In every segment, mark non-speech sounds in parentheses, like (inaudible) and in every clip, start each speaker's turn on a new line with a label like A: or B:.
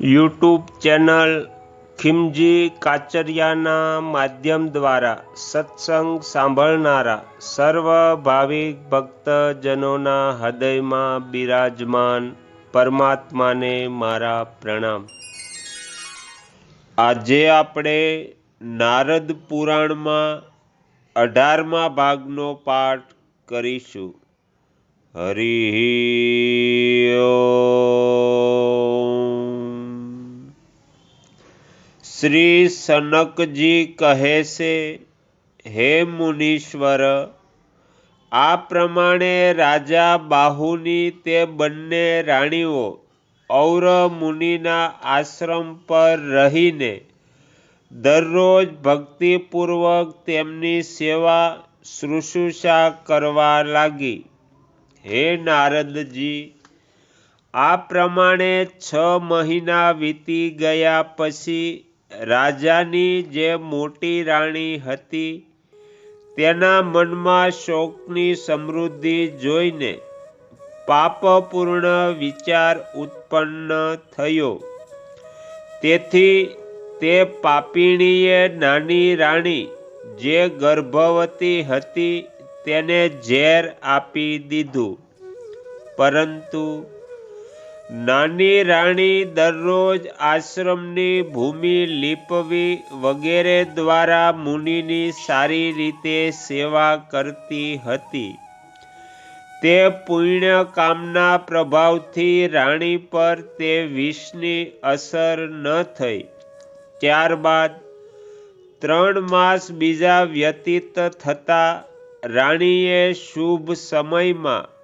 A: YouTube channel ખિમજી કાચરિયાના માધ્યમ દ્વારા સત્સંગ સાંભળનારા સર્વ ભાવિક ભક્તજનોના હૃદયમાં બિરાજમાન પરમાત્માને મારા પ્રણામ. આજે આપણે નારદ પુરાણમાં અઢારમા ભાગનો પાઠ કરીશું. હરિ શ્રી સનકજી કહે છે, હે મુનીશ્વર, આ પ્રમાણે રાજા બાહુની તે બંને રાણીઓ ઔર મુનિના આશ્રમ પર રહીને દરરોજ ભક્તિપૂર્વક તેમની સેવા શુશ્રુષા કરવા લાગી. હે નારદજી, આ પ્રમાણે છ મહિના વીતી ગયા પછી રાજાની જે મોટી રાણી હતી, તેના મનમાં શોકની સમૃદ્ધિ જોઈને પાપપૂર્ણ વિચાર ઉત્પન્ન થયો. તેથી તે પાપીણીએ નાની રાણી જે ગર્ભવતી હતી તેને ઝેર આપી દીધું. પરંતુ નાની રાણી દરરોજ આશ્રમની ભૂમિ લીપવી વગેરે દ્વારા મુનિની સારી રીતે સેવા કરતી હતી. તે પુણ્ય કામના પ્રભાવથી રાણી પર તે વિષની અસર ન થઈ. ત્યારબાદ ત્રણ માસ બીજા વ્યતીત થતા રાણીએ શુભ સમયમાં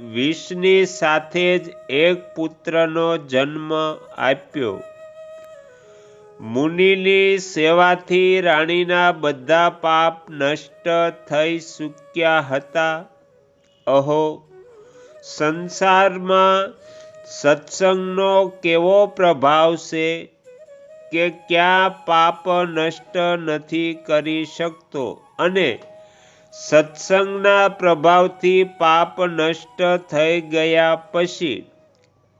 A: વિષની સાથે જ એક પુત્રનો જન્મ આપ્યો. મુનિની સેવાથી રાણીના બધા પાપ નષ્ટ થઈ ચૂક્યા હતા. અહો, સંસારમાં સત્સંગનો કેવો પ્રભાવ છે કે ક્યાં પાપ નષ્ટ નથી કરી શકતો? અને સત્સંગના પ્રભાવથી પાપ નષ્ટ થઈ ગયા પછી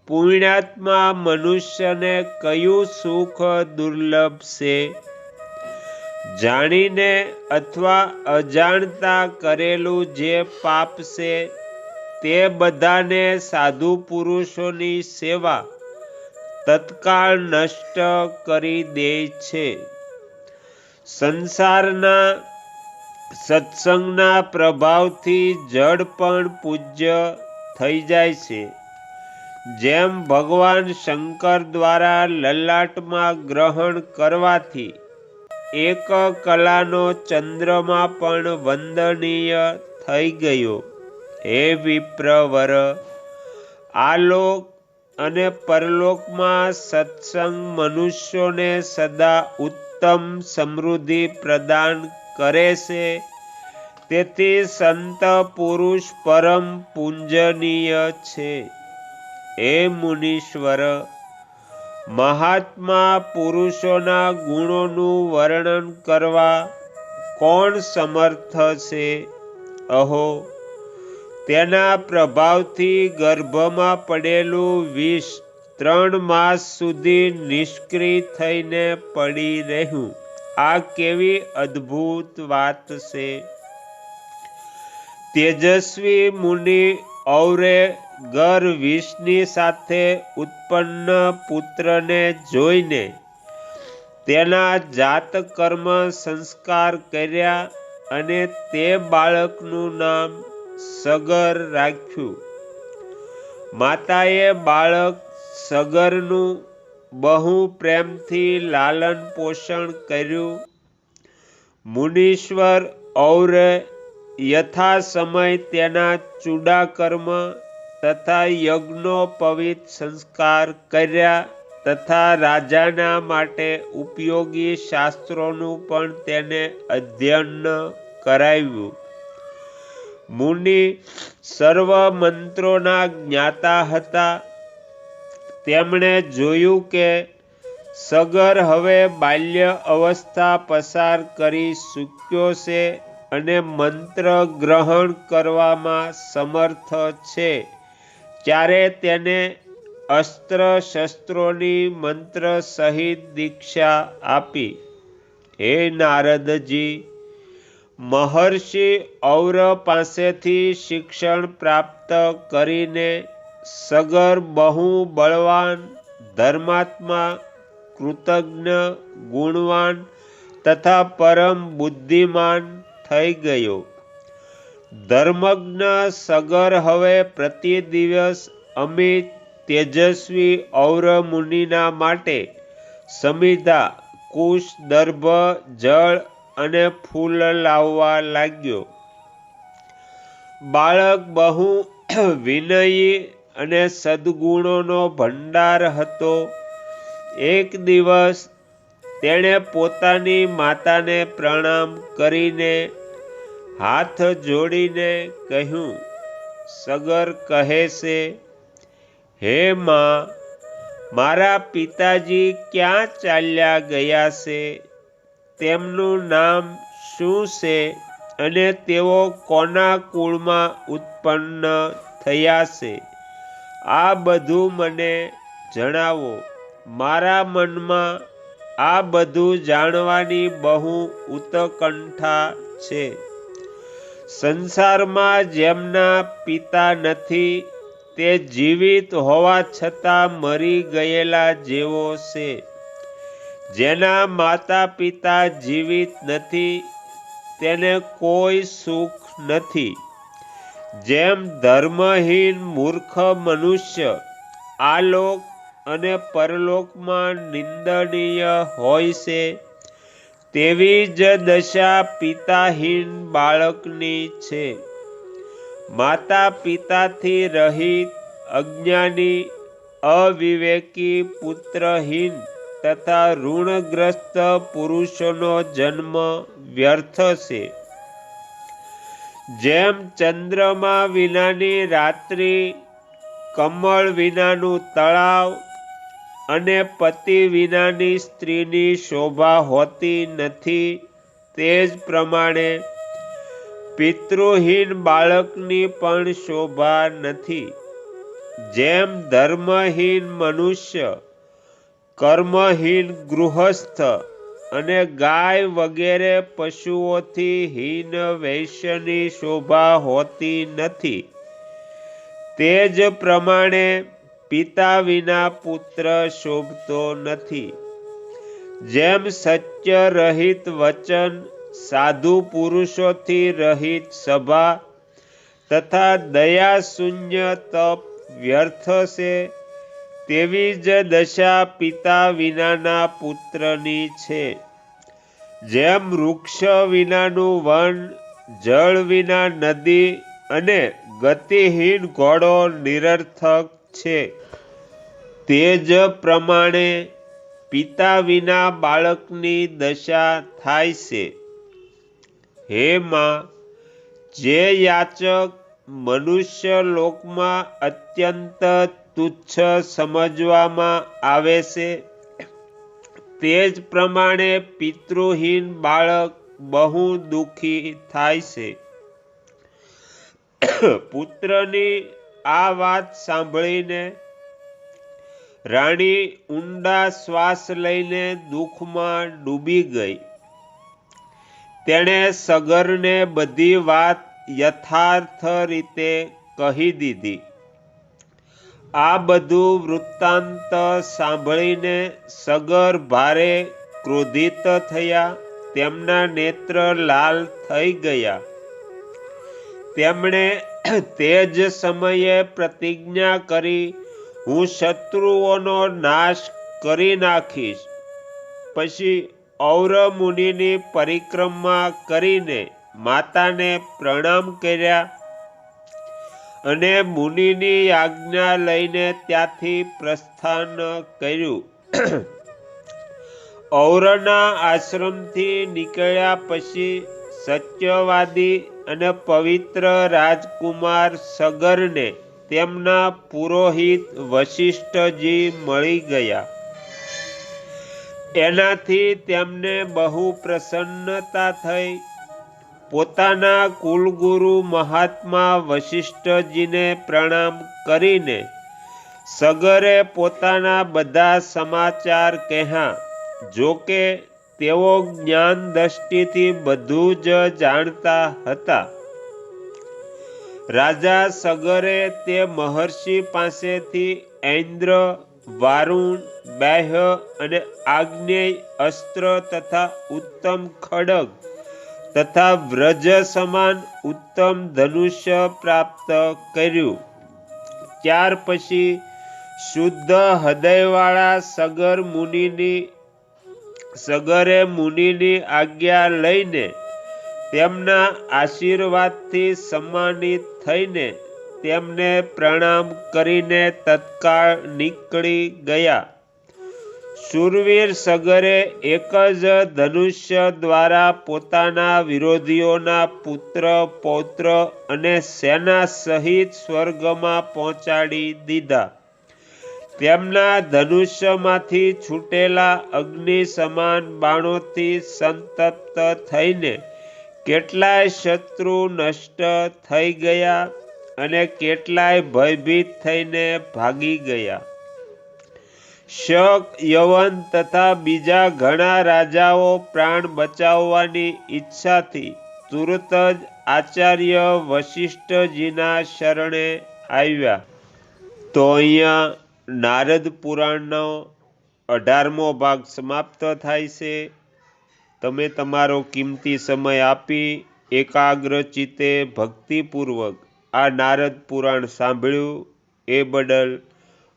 A: પુણ્યાત્મા મનુષ્યને કયું સુખ દુર્લભ છે? જાણીને અથવા અજાણતા કરેલું જે પાપ છે તે બધાને સાધુ પુરુષોની સેવા તત્કાળ નષ્ટ કરી દે છે. સંસારના સત્સંગના પ્રભાવથી જડ પણ પૂજ્ય થઈ જાય છે. જેમ ભગવાન શંકર દ્વારા લલાટમાં ગ્રહણ કરવાથી એક કલાનો ચંદ્રમાં પણ વંદનીય થઈ ગયો. હે વિપ્રવર, આલોક અને પરલોકમાં સત્સંગ મનુષ્યોને સદા ઉત્તમ સમૃદ્ધિ પ્રદાન કરે છે. તેથી સંત પુરુષ પરમ પૂંજનીય છે. હે મુનીશ્વર, મહાત્મા પુરુષોના ગુણોનું વર્ણન કરવા કોણ સમર્થ છે? અહો, તેના પ્રભાવથી ગર્ભમાં પડેલું વિષ ત્રણ માસ સુધી નિષ્ક્રિય થઈને પડી રહ્યું. આ કેવી અદ્ભુત વાત છે. તેજસ્વી મુનિ ઔરે ગર વિષની સાથે ઉત્પન્ન પુત્રને જોઈને તેના જાત કર્મ સંસ્કાર કર્યા અને તે બાળકનું નામ સગર રાખ્યું. માતાએ બાળક સગરનું બહુ પ્રેમથી લાલન પોષણ કર્યું. મુનીશ્વર ઔરે યથા સમય તેના ચૂડાકર્મ તથા યજ્ઞોપવિત સંસ્કાર કર્યા તથા રાજાના માટે ઉપયોગી શાસ્ત્રોનું પણ તેને અધ્યયન કરાવ્યું. મુનિ સર્વ મંત્રોના જ્ઞાતા હતા. તેમણે જોયું કે સગર હવે બાલ્ય અવસ્થા પસાર કરી ચૂક્યો છે અને મંત્ર ગ્રહણ કરવામાં સમર્થ છે. ત્યારે તેને અસ્ત્ર શસ્ત્રોની મંત્ર સહિત દીક્ષા આપી. હે નારદજી, મહર્ષિ ઔર પાસેથી શિક્ષણ પ્રાપ્ત કરીને સગર, બહુ બળવાન, ધર્માત્મા, કૃતજ્ઞ, ગુણવાન તથા પરમ બુદ્ધિમાન થઈ ગયો. ધર્મજ્ઞ સગર હવે પ્રતિ દિવસ અમિત, તેજસ્વી, ઔર મુનિના માટે સમિધા, કુશ, દર્ભ, જળ અને ફૂલ લાવવા લાગ્યો. બાળક બહુ વિનયી અને સદગુણોનો ભંડાર હતો. એક દિવસ તેણે પોતાની માતાને પ્રણામ કરીને હાથ જોડીને કહ્યું, સગર કહે છે, હે માં, મારા પિતાજી ક્યાં ચાલ્યા ગયા છે? તેમનું નામ શું છે અને તેઓ કોના કુળમાં ઉત્પન્ન થયા છે? આ બધું મને જણાવો. મારા મનમાં આ બધું જાણવાની બહુ ઉત્કંઠા છે. સંસારમાં જેમના પિતા નથી, તે જીવિત હોવા છતાં મરી ગયેલા જેવો છે. જેના માતા પિતા જીવિત નથી, તેને કોઈ સુખ નથી. જેમ ધર્મહીન મૂર્ખ મનુષ્ય આ લોક અને પરલોકમાં નિંદનીય હોય છે, તેવી જ દશા પિતાહીન બાળકની છે. માતા પિતાથી રહિત અજ્ઞાની, અવિવેકી પુત્રહીન તથા ઋણગ્રસ્ત પુરુષોનો જન્મ વ્યર્થ છે. જેમ ચંદ્રમા વિનાની રાત્રિ, કમળ વિનાનું તળાવ અને પતિ વિનાની સ્ત્રીની શોભા હોતી નથી, તે જ પ્રમાણે પિતૃહીન બાળકની પણ શોભા નથી. જેમ ધર્મહીન મનુષ્ય, કર્મહીન ગૃહસ્થ અને ગાય વગેરે પશુઓથી હીન વૈશ્યની શોભા હોતી નથી. તે જ પ્રમાણે પિતા વિના પુત્ર શોભતો નથી. જેમ સત્ય રહિત વચન સાધુ પુરુષોથી રહિત સભા તથા દયા શૂન્ય તપ વ્યર્થ છે તેવી જ દશા પિતા વિનાના પુત્રની છે. જેમ વૃક્ષ વિનાનું વન, જળ વિના નદી અને ગતિહીન ઘોડો નિરર્થક છે. તે જ પ્રમાણે પિતા વિના બાળકની દશા થાય છે. હે માં, જે યાચક મનુષ્ય લોકમાં અત્યંત તુચ્છ સમજવામાં આવે છે. તે જ પ્રમાણે પિતૃહીન બાળક બહુ દુઃખી થાય છે. પુત્રની આ વાત સાંભળીને રાણી ઊંડા શ્વાસ લઈને દુઃખમાં ડૂબી ગઈ. તેણે સગરને બધી વાત યથાર્થ રીતે કહી દીધી. આ બધું વૃત્તાંત સાંભળીને સગર ભારે ક્રોધિત થયા. તેમના નેત્ર લાલ થઈ ગયા. તેમણે તે જ સમયે પ્રતિજ્ઞા કરી, હું શત્રુઓનો નાશ કરી નાખીશ. પછી ઔર મુનિની પરિક્રમા કરીને માતાને પ્રણામ કર્યા. અને મુનિની આજ્ઞા લઈને ત્યાંથી પ્રસ્થાન કર્યું. (clears throat) ઔરના આશ્રમથી નીકળ્યા પછી સત્યવાદી અને પવિત્ર રાજકુમાર સગરને તેમના પુરોહિત વશિષ્ઠજી મળી ગયા. એનાથી તેમને બહુ પ્રસન્નતા થઈ પોતાના કુલગુરુ મહાત્મા વશિષ્ઠજીને પ્રણામ કરીને સગરે પોતાના બધા સમાચાર કહ્યા જોકે તેઓ જ્ઞાન દ્રષ્ટિથી બધું જ જાણતા હતા. રાજા સગરે તે મહર્ષિ પાસેથી ઐન્દ્ર, વારુણ, બાહ્ય અને આગ્નેય અસ્ત્ર તથા ઉત્તમ ખડગ તથા વ્રજ સમાન ઉત્તમ ધનુષ્ય પ્રાપ્ત કર્યું. ત્યાર પછી શુદ્ધ હૃદયવાળા સગર મુનિની, સગરે મુનિની આજ્ઞા લઈને તેમના આશીર્વાદથી સન્માનિત થઈને તેમને પ્રણામ કરીને તત્કાળ નીકળી ગયા. શૂરવીર સગરે એક જ ધનુષ્ય દ્વારા પોતાના વિરોધીઓના પુત્ર, પૌત્ર અને સેના સહિત સ્વર્ગમાં પહોંચાડી દીધા. તેમના ધનુષ્યમાંથી છૂટેલા અગ્નિ સમાન બાણોથી સંતપ્ત થઈને કેટલાય શત્રુ નષ્ટ થઈ ગયા અને કેટલાય ભયભીત થઈને ભાગી ગયા. શક, યવન તથા બીજા ઘણા રાજાઓ પ્રાણ બચાવવાની ઈચ્છાથી તુરત જ આચાર્ય વશિષ્ઠજીના શરણે આવ્યા. તો અહીંયા નારદ પુરાણનો અઢારમો ભાગ સમાપ્ત થાય છે. તમે તમારો કિંમતી સમય આપી એકાગ્ર ચિત્તે ભક્તિપૂર્વક આ નારદ પુરાણ સાંભળ્યું. એ બદલ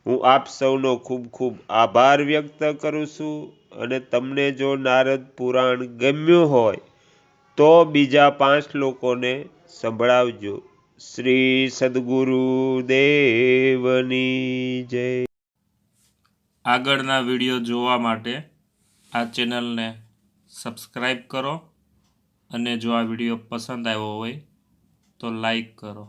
A: હું આપ સૌનો ખૂબ ખૂબ આભાર વ્યક્ત કરું છું અને તમને જો નારદ પુરાણ ગમ્યું હોય, તો બીજા પાંચ લોકોને સંભળાવજો. શ્રી સદગુરુ દેવની જય.
B: આગળના વીડિયો જોવા માટે આ ચેનલને સબસ્ક્રાઈબ કરો અને જો આ વીડિયો પસંદ આવ્યો હોય, તો લાઈક કરો.